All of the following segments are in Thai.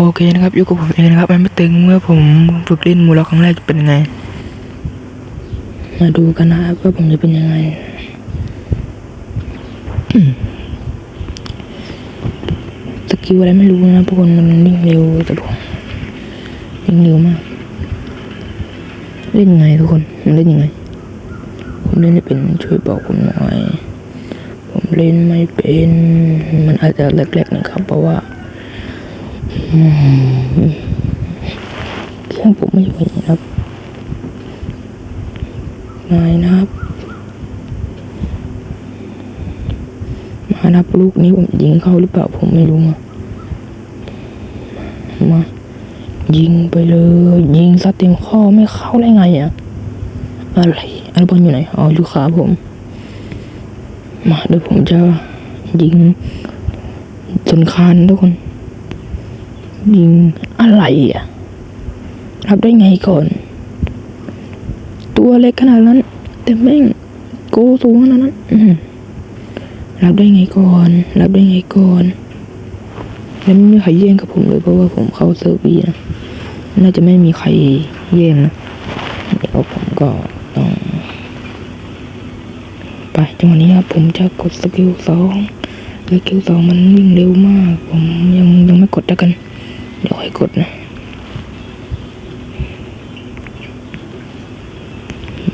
โอเคนะครับอยู่กับผมเองนะครับ มันไม่ตึงเมื่อผมฝึกเล่นมูลครั้งแรกจะเป็นยังไง มาดูกันนะครับว่าผมจะเป็นยังไงสกิลอะไรไม่รู้นะทุกคนมันวิ่งเร็วแต่ผมวิ่งเร็วมาก เล่นยังไงทุกคนมันเล่นยังไง ผมเล่นไม่เป็นช่วยบอกผมหน่อย ผมเล่นไม่เป็น มันอาจจะแรกๆนะครับ เพราะว่า เครื่องผมไม่ไหวนะครับนายนะครับ มานับลูกนี้ผมยิงเข้าหรือเปล่าผมไม่รู้มามา ยิงไปเลย ยิงสเต็มข้อไม่เข้าได้ไงอะอะไรอันบอลอยู่ไหนอ๋ออยู่ขาผม มาเดี๋ยวผมจะยิงจนคานทุกคน ยิงอะไรอะรับได้ไงก่อน ตัวเล็กขนาดนั้น แต่แม่งโกสูงขนาดนั้นรับได้ไงก่อน รับได้ไงก่อนแล้วไม่มีใครแย่งกับผมเลยเพราะว่าผมเข้าเซิร์วีนะน่าจะไม่มีใครแย่งนะเดี๋ยวผมก็ต้องไปจังหวะนี้ครับผมจะกดสกิลสองสกิลสองมันวิ่งเร็วมาก ผมยังยังไม่กดแล้วกัน เดี๋ยวค่อยกดนะ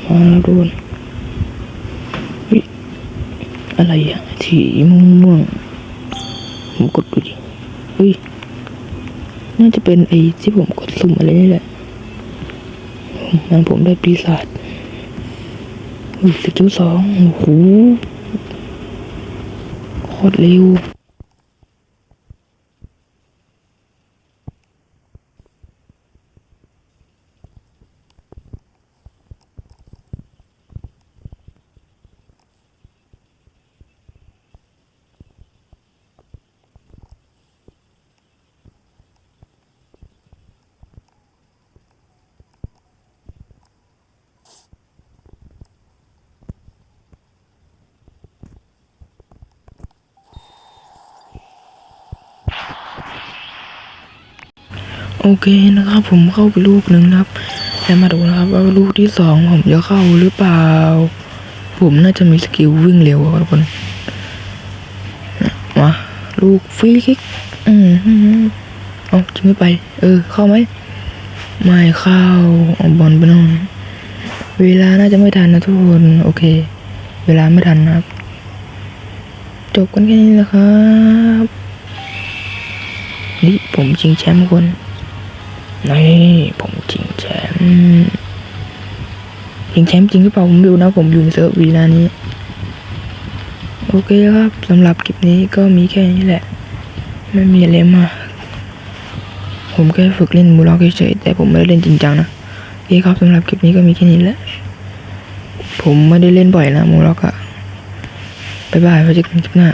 มาแล้วโดนเฮ้ยอะไรอะสีม่วงม่วงผมกดดูดิเฮ้ยน่าจะเป็นไอ้ที่ผมกดสุ่มอะไรนี่แหละมันผมได้ปีศาจอุ้ยสกิลสองโอ้โหโคตรเร็ว โอเคนะครับ ผมเข้าไปลูกหนึ่งนะครับแล้วมาดูนะครับว่าลูกที่สองผมจะเข้าหรือเปล่า ผมน่าจะมีสกิลวิ่งเร็วอะทุกคนมาลูกฟรีคิกอืมอืมเอาจะไม่ไป เออ เข้าไหมไม่เข้าเอาบอลไปน่นเวลาน่าจะไม่ทันนะทุกคน โอเค เวลาไม่ทันนะครับ จบกันแค่นี้นะครับนี่ผมชิงแชมป์คน นี่ผมชิงแชมป์ชิงแชมป์จริงหรือเปล่าผมไม่รู้นะ ผมอยู่ในเซิร์ฟวีนานี้ โอเคครับสำหรับคลิปนี้ก็มีแค่นี้แหละ ไม่มีอะไรมากผมแค่ฝึกเล่นมูล็อกเฉยๆแต่ผมไม่ได้เล่นจริงจังนะโอเคครับสำหรับคลิปนี้ก็มีแค่นี้แหละ ผมไม่ได้เล่นบ่อยนะมูล็อกอะบ๊ายบายไว้เจอกันคลิปหน้า